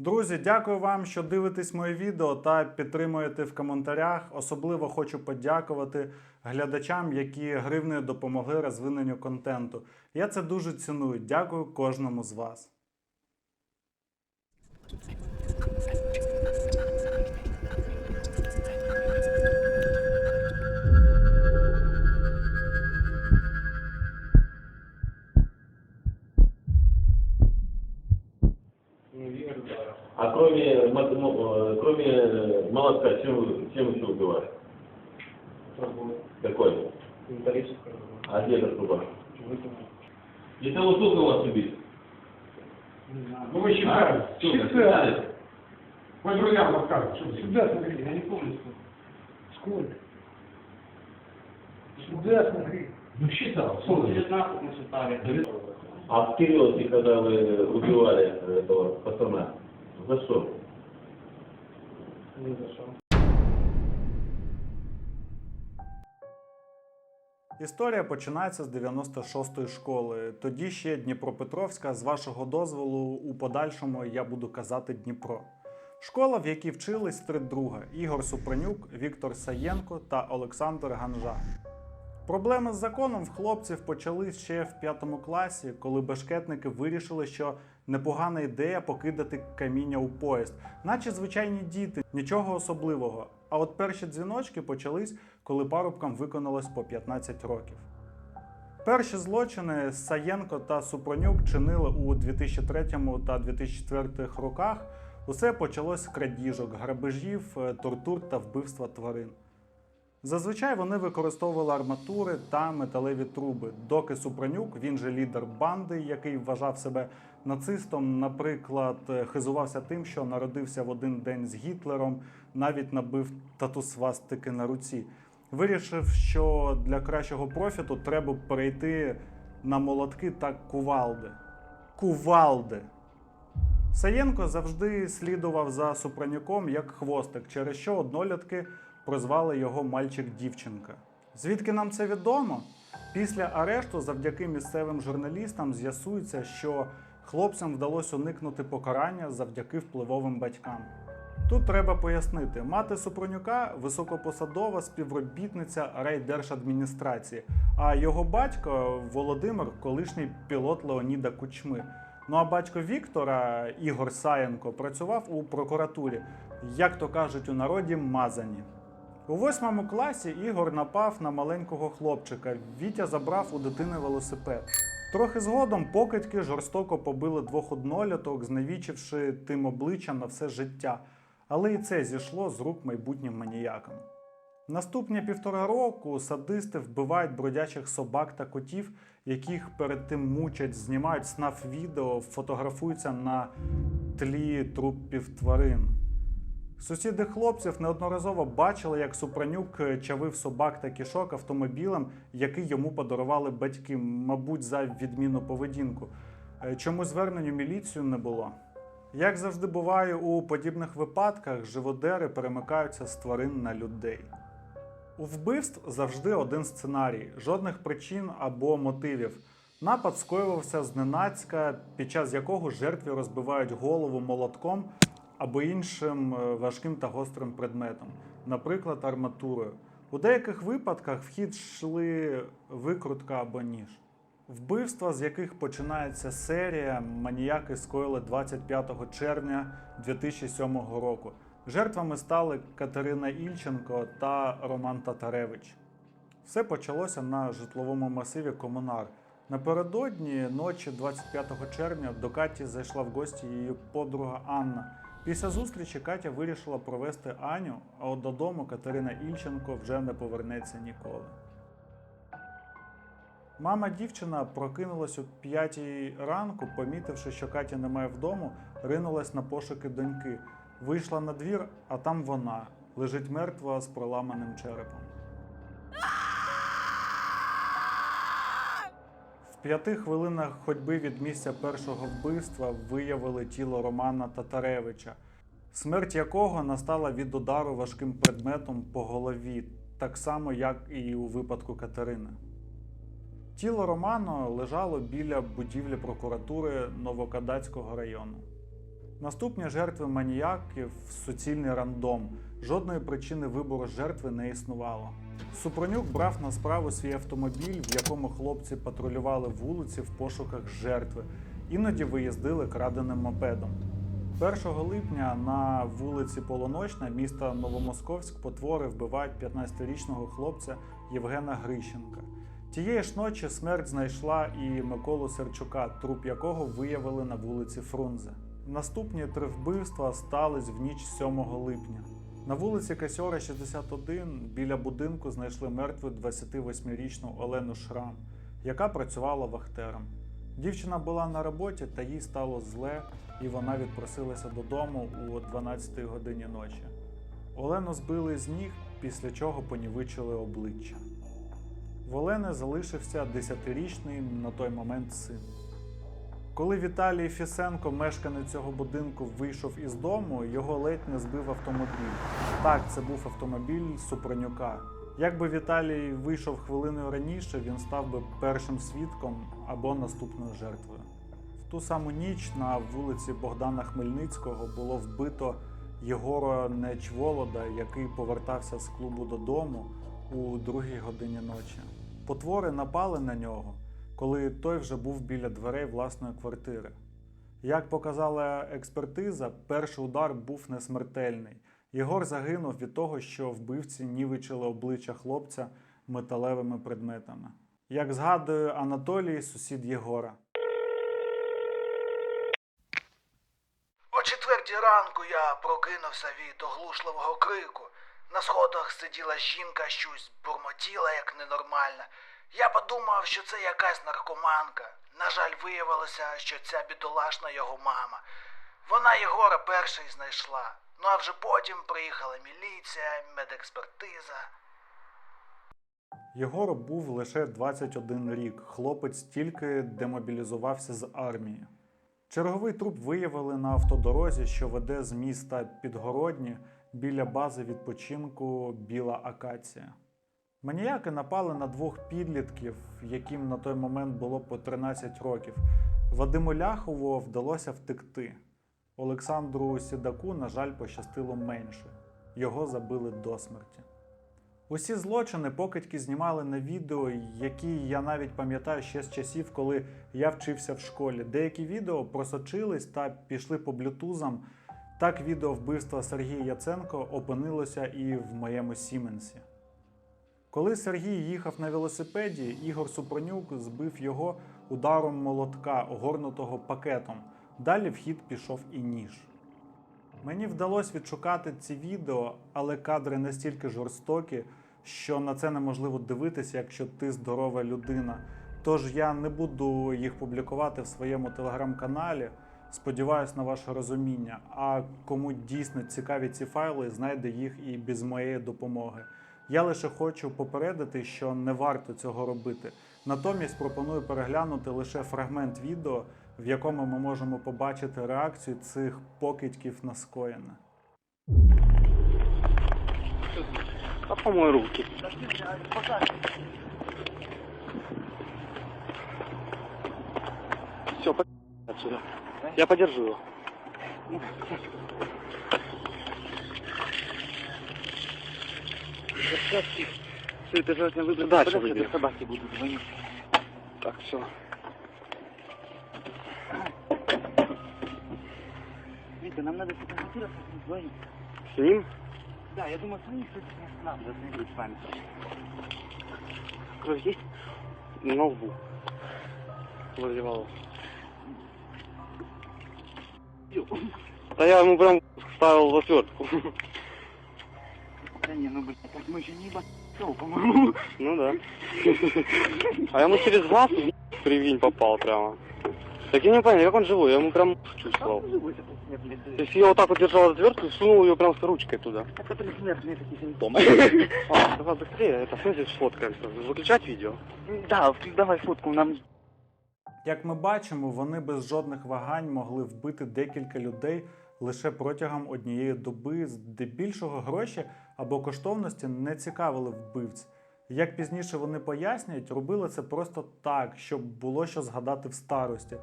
Друзі, дякую вам, що дивитесь моє відео та підтримуєте в коментарях. Особливо хочу подякувати глядачам, які гривнею допомогли розвиненню контенту. Я це дуже ціную. Дякую кожному з вас. Э, молотка, чем, вы- чем еще убивали? Какой? А где эта труба? Если вот сколько у вас знаю. Ну вы считали? А? Считали. Вы друзьям вы Сюда смотри, я не помню сколько. Сюда смотри. Ну считал, сколько? 19 мы считали. А в Кирилловке, когда вы убивали этого пацана, за что? Не зашел. Історія починається з 96-ї школи. Тоді ще Дніпропетровська. З вашого дозволу, у подальшому я буду казати Дніпро. Школа, в якій вчились три друга: Ігор Супранюк, Віктор Саєнко та Олександр Ганжа. Проблеми з законом в хлопців почались ще в п'ятому класі, коли бешкетники вирішили, що непогана ідея покидати каміння у поїзд, наче звичайні діти, нічого особливого. А от перші дзвіночки почались, коли парубкам виконалось по 15 років. Перші злочини Саєнко та Супронюк чинили у 2003 та 2004 роках. Усе почалось з крадіжок, грабежів, е, тортур та вбивства тварин. Зазвичай вони використовували арматури та металеві труби, доки Супранюк, він же лідер банди, який вважав себе нацистом, наприклад, е, хизувався тим, що народився в один день з Гітлером, навіть набив тату свастики на руці. Вирішив, що для кращого профіту треба перейти на молотки та кувалди. Кувалди! Саєнко завжди слідував за Супранюком як хвостик, через що однолітки прозвали його мальчик-дівчинка. Звідки нам це відомо? Після арешту, завдяки місцевим журналістам, з'ясується, що хлопцям вдалося уникнути покарання завдяки впливовим батькам. Тут треба пояснити: мати Супронюка високопосадова співробітниця райдержадміністрації, а його батько Володимир, колишній пілот Леоніда Кучми. Ну а батько Віктора Ігор Саєнко працював у прокуратурі, як то кажуть у народі, мазані. У восьмому класі Ігор напав на маленького хлопчика. Вітя забрав у дитини велосипед. Трохи згодом покидьки жорстоко побили двох одноліток, зневічивши тим обличчя на все життя. Але і це зійшло з рук майбутнім маніякам. Наступні півтора року садисти вбивають бродячих собак та котів, яких перед тим мучать, знімають снаф відео, фотографуються на тлі трупів тварин. Сусіди хлопців неодноразово бачили, як Супранюк чавив собак та кішок автомобілем, який йому подарували батьки, мабуть, за відмінну поведінку. Е, Чому звернень у міліцію не було? Як завжди буває у подібних випадках, живодери перемикаються з тварин на людей. У вбивств завжди один сценарій, жодних причин або мотивів. Напад скоювався зненацька, під час якого жертві розбивають голову молотком або іншим е, важким та гострим предметом, наприклад, арматурою. У деяких випадках в хід йшли викрутка або ніж. Вбивства, з яких починається серія, маніяки скоїли 25 червня 2007 року. Жертвами стали Катерина Ільченко та Роман Татаревич. Все почалося на житловому масиві Комунар. Напередодні ночі 25 червня до Каті зайшла в гості її подруга Анна. Після зустрічі Катя вирішила провести Аню, а от додому Катерина Ільченко вже не повернеться ніколи. Мама дівчина прокинулась о п'ятій ранку, помітивши, що Катя немає вдому, ринулась на пошуки доньки. Вийшла на двір, а там вона лежить мертва з проламаним черепом. П'яти хвилинах ходьби від місця першого вбивства виявили тіло Романа Татаревича, смерть якого настала від удару важким предметом по голові, так само, як і у випадку Катерини. Тіло Романа лежало біля будівлі прокуратури Новокадацького району. Наступні жертви маніяків суцільний рандом. Жодної причини вибору жертви не існувало. Супронюк брав на справу свій автомобіль, в якому хлопці патрулювали вулиці в пошуках жертви, іноді виїздили краденим мопедом. 1 липня на вулиці Полоночна міста Новомосковськ потвори вбивають 15-річного хлопця Євгена Грищенка. Тієї ж ночі смерть знайшла і Миколу Серчука, труп якого виявили на вулиці Фрунзе. Наступні три вбивства стались в ніч 7 липня. На вулиці Касьора 61 біля будинку знайшли мертву 28-річну Олену Шрам, яка працювала вахтером. Дівчина була на роботі, та їй стало зле, і вона відпросилася додому у 12 годині ночі. Олену збили з ніг, після чого понівечили обличчя. В Олени залишився 10-річний на той момент син. Коли Віталій Фісенко, мешканець цього будинку, вийшов із дому, його ледь не збив автомобіль. Так, це був автомобіль Супронюка. Якби Віталій вийшов хвилиною раніше, він став би першим свідком або наступною жертвою. В ту саму ніч на вулиці Богдана Хмельницького було вбито Єгора Нечволода, який повертався з клубу додому у другій годині ночі. Потвори напали на нього, коли той вже був біля дверей власної квартири. Як показала експертиза, перший удар був несмертельний. Єгор загинув від того, що вбивці нівечили обличчя хлопця металевими предметами. Як згадує Анатолій, сусід Єгора. О четвертій ранку я прокинувся від оглушливого крику. На сходах сиділа жінка, щось бурмотіла як ненормальна. Я подумав, що це якась наркоманка. На жаль, виявилося, що ця бідолашна його мама. Вона Єгора перший знайшла. Ну а вже потім приїхала міліція, медекспертиза. Єгору був лише 21 рік. Хлопець тільки демобілізувався з армії. Черговий труп виявили на автодорозі, що веде з міста Підгородні біля бази відпочинку Біла Акація. Маніяки напали на двох підлітків, яким на той момент було по 13 років. Вадиму Ляхову вдалося втекти. Олександру Сідаку, на жаль, пощастило менше. Його забили до смерті. Усі злочини покидьки знімали на відео, які я навіть пам'ятаю ще з часів, коли я вчився в школі. Деякі відео просочились та пішли по блютузам. Так відео вбивства Сергія Яценко опинилося і в моєму Сіменсі. Коли Сергій їхав на велосипеді, Ігор Супронюк збив його ударом молотка, огорнутого пакетом. Далі в хід пішов і ніж. Мені вдалося відшукати ці відео, але кадри настільки жорстокі, що на це неможливо дивитися, якщо ти здорова людина. Тож я не буду їх публікувати в своєму телеграм-каналі. Сподіваюсь на ваше розуміння. А кому дійсно цікаві ці файли, знайде їх і без моєї допомоги. Я лише хочу попередити, що не варто цього робити. Натомість пропоную переглянути лише фрагмент відео, в якому ми можемо побачити реакцію цих покидьків на скоєне. А помой руки. Все, отсюда. Я подержу его. Все, ты желательно выбрать. Дальше выберем. собаки будут звонить. Так, все. Витя, нам надо фотографироваться с ним вдвоем. С ним? Да, я думаю, с ним, кстати, с нам засмотреть с вами. Кровь есть? На лбу. Возле волос. Да я ему прям ставил затвертку. Да не, ну, блядь, так мы еще не ебать, по-моему. Ну да. А я ему через глаз привинь попал прямо. Так я не понял, как он живой, я ему прям чувствовал. То есть я вот так вот держал отвертку и сунул ее прям с ручкой туда. Это предсмертные такие симптомы. А, давай быстрее, это в смысле сфоткаемся. Выключать видео? Да, давай фотку нам. Як ми бачимо, вони без жодних вагань могли вбити декілька людей лише протягом однієї доби, здебільшого гроші або коштовності не цікавили вбивць. Як пізніше вони пояснюють, робили це просто так, щоб було що згадати в старості.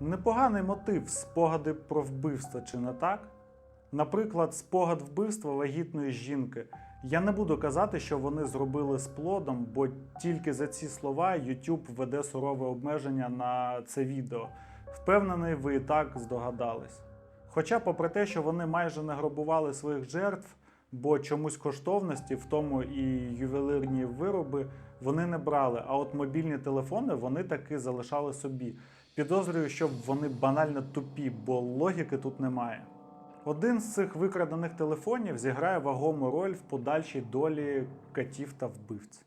Непоганий мотив спогади про вбивство, чи не так? Наприклад, спогад вбивства вагітної жінки. Я не буду казати, що вони зробили з плодом, бо тільки за ці слова YouTube веде сурове обмеження на це відео. Впевнений, ви і так здогадались. Хоча, попри те, що вони майже не грабували своїх жертв, бо чомусь коштовності, в тому і ювелирні вироби, вони не брали. А от мобільні телефони вони таки залишали собі. Підозрюю, що вони банально тупі, бо логіки тут немає. Один з цих викрадених телефонів зіграє вагому роль в подальшій долі катів та вбивць.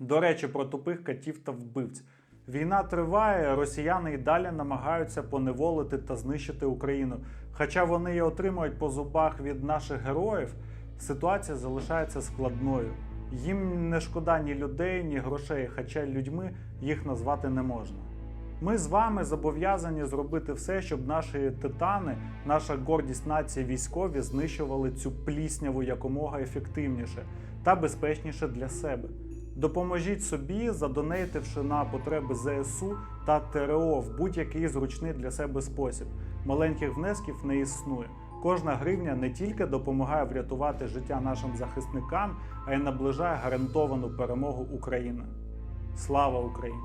До речі, про тупих катів та вбивць. Війна триває, росіяни і далі намагаються поневолити та знищити Україну. Хоча вони і отримують по зубах від наших героїв, ситуація залишається складною. Їм не шкода ні людей, ні грошей, хоча людьми їх назвати не можна. Ми з вами зобов'язані зробити все, щоб наші титани, наша гордість нації військові знищували цю плісняву якомога ефективніше та безпечніше для себе. Допоможіть собі, задонейтивши на потреби ЗСУ та ТРО в будь-який зручний для себе спосіб. Маленьких внесків не існує. Кожна гривня не тільки допомагає врятувати життя нашим захисникам, а й наближає гарантовану перемогу України. Слава Україні!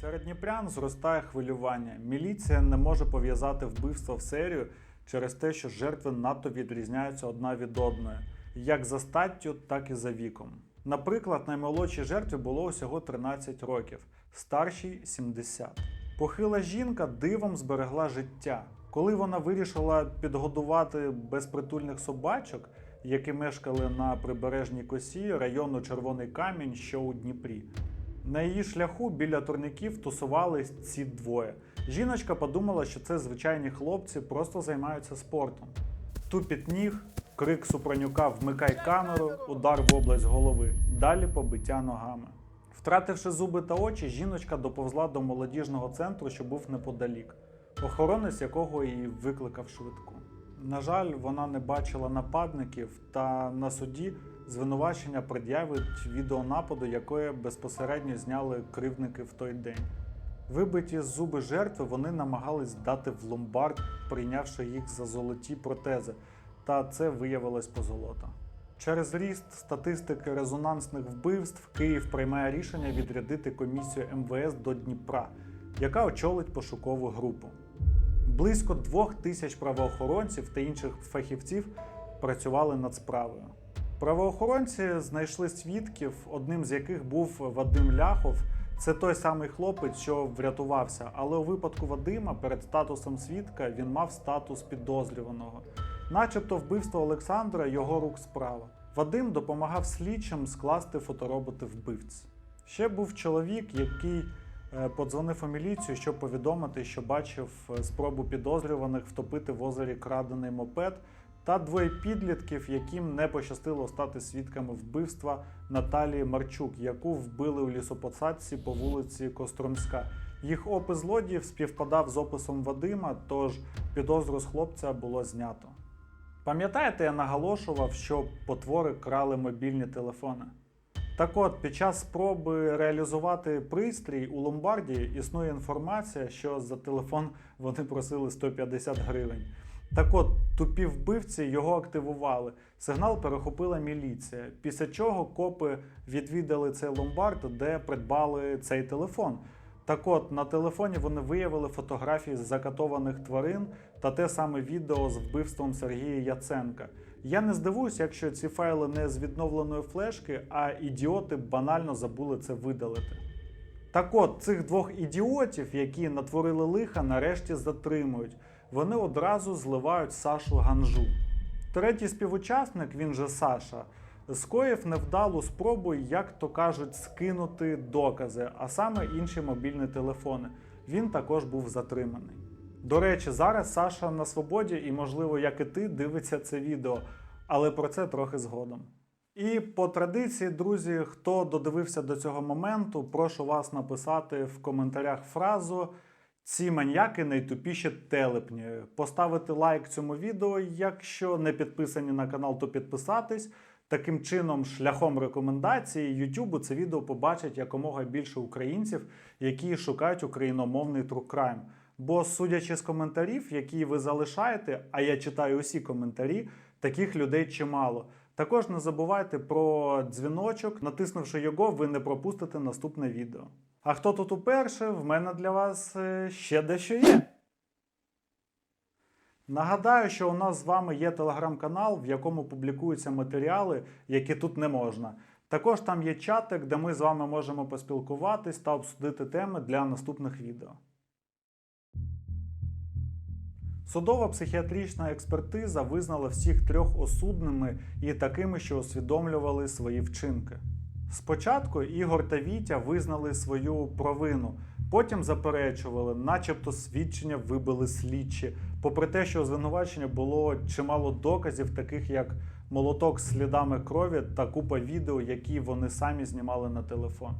Серед дніпрян зростає хвилювання. Міліція не може пов'язати вбивство в серію через те, що жертви надто відрізняються одна від одної, як за статтю, так і за віком. Наприклад, наймолодшій жертві було усього 13 років, старшій 70. Похила жінка дивом зберегла життя. Коли вона вирішила підгодувати безпритульних собачок, які мешкали на прибережній косі району Червоний Камінь, що у Дніпрі. На її шляху біля турників тусувались ці двоє. Жіночка подумала, що це звичайні хлопці просто займаються спортом. Тупіт ніг, крик Супранюка Вмикай камеру, удар в область голови. Далі побиття ногами. Втративши зуби та очі, жіночка доповзла до молодіжного центру, що був неподалік, охоронець якого і викликав швидку. На жаль, вона не бачила нападників, та на суді звинувачення пред'явить відеонападу, яке безпосередньо зняли кривдники в той день. Вибиті зуби жертви вони намагались дати в ломбард, прийнявши їх за золоті протези, та це виявилось позолота. Через ріст статистики резонансних вбивств Київ приймає рішення відрядити комісію МВС до Дніпра, яка очолить пошукову групу. Близько двох тисяч правоохоронців та інших фахівців працювали над справою. Правоохоронці знайшли свідків, одним з яких був Вадим Ляхов. Це той самий хлопець, що врятувався. Але у випадку Вадима перед статусом свідка він мав статус підозрюваного. Начебто вбивство Олександра його рук справа. Вадим допомагав слідчим скласти фотороботи вбивць. Ще був чоловік, який е, подзвонив у міліцію, щоб повідомити, що бачив е, спробу підозрюваних втопити в озері крадений мопед, та двоє підлітків, яким не пощастило стати свідками вбивства Наталії Марчук, яку вбили у лісопосадці по вулиці Костромська. Їх опис злодіїв співпадав з описом Вадима, тож підозру з хлопця було знято. Пам'ятаєте, я наголошував, що потвори крали мобільні телефони. Так от, під час спроби реалізувати пристрій у ломбарді існує інформація, що за телефон вони просили 150 гривень. Так от, тупі вбивці його активували. Сигнал перехопила міліція. Після чого копи відвідали цей ломбард, де придбали цей телефон. Так от, на телефоні вони виявили фотографії з закатованих тварин та те саме відео з вбивством Сергія Яценка. Я не здивуюся, якщо ці файли не з відновленої флешки, а ідіоти банально забули це видалити. Так от, цих двох ідіотів, які натворили лиха, нарешті затримують. Вони одразу зливають Сашу Ганжу. Третій співучасник, він же Саша, скоїв невдалу спробу, як то кажуть, скинути докази, а саме інші мобільні телефони. Він також був затриманий. До речі, зараз Саша на свободі і, можливо, як і ти, дивиться це відео, але про це трохи згодом. І по традиції, друзі, хто додивився до цього моменту, прошу вас написати в коментарях фразу ці маньяки найтупіші телепні. Поставити лайк цьому відео, якщо не підписані на канал, то підписатись. Таким чином, шляхом рекомендації Ютубу це відео побачить якомога більше українців, які шукають україномовний true crime. Бо, судячи з коментарів, які ви залишаєте, а я читаю усі коментарі, таких людей чимало. Також не забувайте про дзвіночок. Натиснувши його, ви не пропустите наступне відео. А хто тут уперше? В мене для вас е, ще дещо є. Нагадаю, що у нас з вами є телеграм-канал, в якому публікуються матеріали, які тут не можна. Також там є чатик, де ми з вами можемо поспілкуватись та обсудити теми для наступних відео. Судова психіатрична експертиза визнала всіх трьох осудними і такими, що усвідомлювали свої вчинки. Спочатку Ігор та Вітя визнали свою провину, потім заперечували, начебто свідчення вибили слідчі, попри те, що звинувачення було чимало доказів, таких як молоток з слідами крові та купа відео, які вони самі знімали на телефон.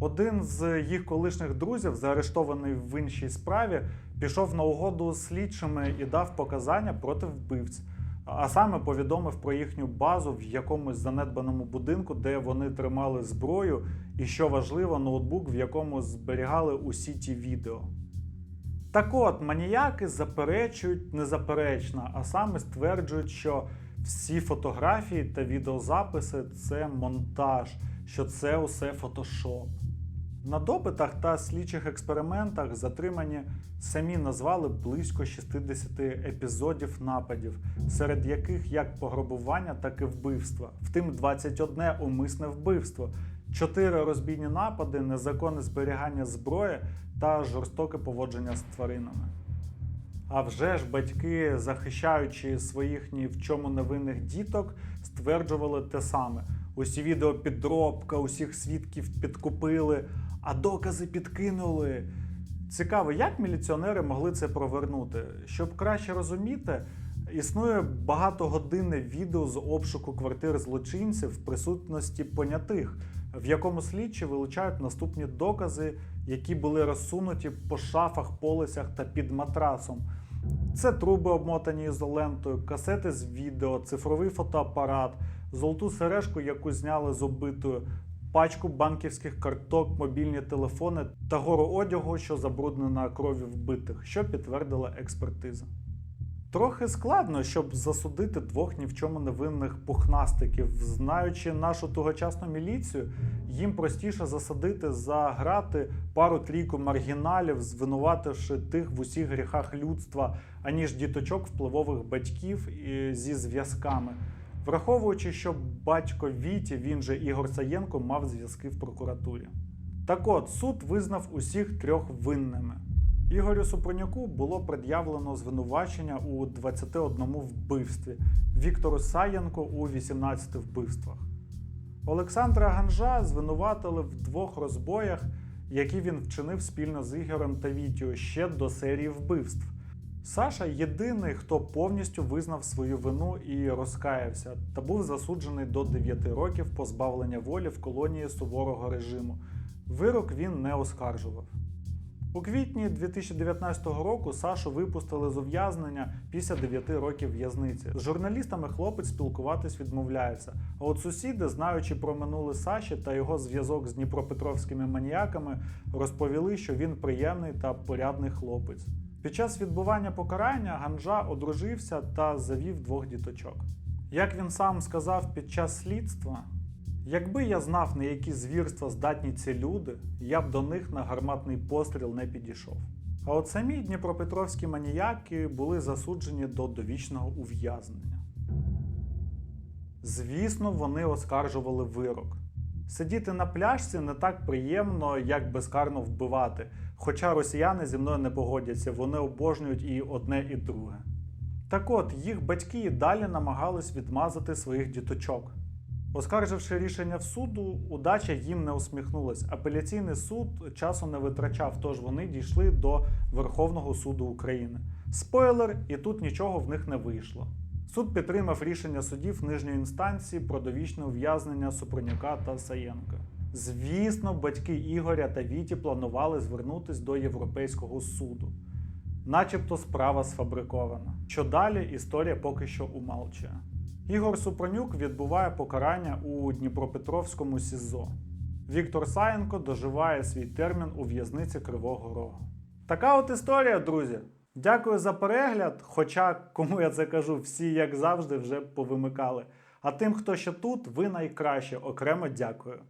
Один з їх колишніх друзів, заарештований в іншій справі, пішов на угоду з слідчими і дав показання проти вбивць. А саме повідомив про їхню базу в якомусь занедбаному будинку, де вони тримали зброю, і що важливо, ноутбук, в якому зберігали усі ті відео. Так от, маніяки заперечують незаперечно, а саме стверджують, що всі фотографії та відеозаписи це монтаж, що це усе фотошоп. На допитах та слідчих експериментах затримані самі назвали близько 60 епізодів нападів, серед яких як пограбування, так і вбивства. Втим 21 умисне вбивство, 4 розбійні напади, незаконне зберігання зброї та жорстоке поводження з тваринами. А вже ж батьки, захищаючи своїх ні в чому невинних діток, стверджували те саме. Усі відео підробка, усіх свідків підкупили, а докази підкинули. Цікаво, як міліціонери могли це провернути? Щоб краще розуміти, існує багатогодинне відео з обшуку квартир злочинців в присутності понятих, в якому слідчі вилучають наступні докази, які були розсунуті по шафах, полицях та під матрасом. Це труби, обмотані ізолентою, касети з відео, цифровий фотоапарат, золоту сережку, яку зняли з убитою, пачку банківських карток, мобільні телефони та гору одягу, що забруднена кров'ю вбитих, що підтвердила експертиза. Трохи складно, щоб засудити двох ні в чому невинних пухнастиків. Знаючи нашу тогочасну міліцію, їм простіше засадити за грати пару-трійку маргіналів, звинувативши тих в усіх гріхах людства, аніж діточок впливових батьків зі зв'язками. Враховуючи, що батько Віті, він же Ігор Саєнко, мав зв'язки в прокуратурі. Так от, суд визнав усіх трьох винними. Ігорю Супронюку було пред'явлено звинувачення у 21 вбивстві, Віктору Саєнко у 18 вбивствах. Олександра Ганжа звинуватили в двох розбоях, які він вчинив спільно з Ігорем та Вітію ще до серії вбивств. Саша єдиний, хто повністю визнав свою вину і розкаявся, та був засуджений до 9 років позбавлення волі в колонії суворого режиму. Вирок він не оскаржував. У квітні 2019 року Сашу випустили з ув'язнення після 9 років в'язниці. З журналістами хлопець спілкуватись відмовляється. А от сусіди, знаючи про минуле Саші та його зв'язок з дніпропетровськими маніяками, розповіли, що він приємний та порядний хлопець. Під час відбування покарання Ганжа одружився та завів двох діточок. Як він сам сказав під час слідства, якби я знав, на які звірства здатні ці люди, я б до них на гарматний постріл не підійшов. А от самі дніпропетровські маніяки були засуджені до довічного ув'язнення. Звісно, вони оскаржували вирок. Сидіти на пляжці не так приємно, як безкарно вбивати. Хоча росіяни зі мною не погодяться, вони обожнюють і одне, і друге. Так от, їх батьки і далі намагались відмазати своїх діточок. Оскарживши рішення в суду, удача їм не усміхнулась. Апеляційний суд часу не витрачав, тож вони дійшли до Верховного суду України. Спойлер, і тут нічого в них не вийшло. Суд підтримав рішення судів нижньої інстанції про довічне ув'язнення Супронюка та Саєнка. Звісно, батьки Ігоря та Віті планували звернутись до Європейського суду. Начебто справа сфабрикована. Що далі історія поки що умалчує. Ігор Супронюк відбуває покарання у Дніпропетровському СІЗО. Віктор Саєнко доживає свій термін у в'язниці Кривого Рогу. Така от історія, друзі. Дякую за перегляд. Хоча, кому я це кажу, всі, як завжди, вже повимикали. А тим, хто ще тут, ви найкраще окремо дякую.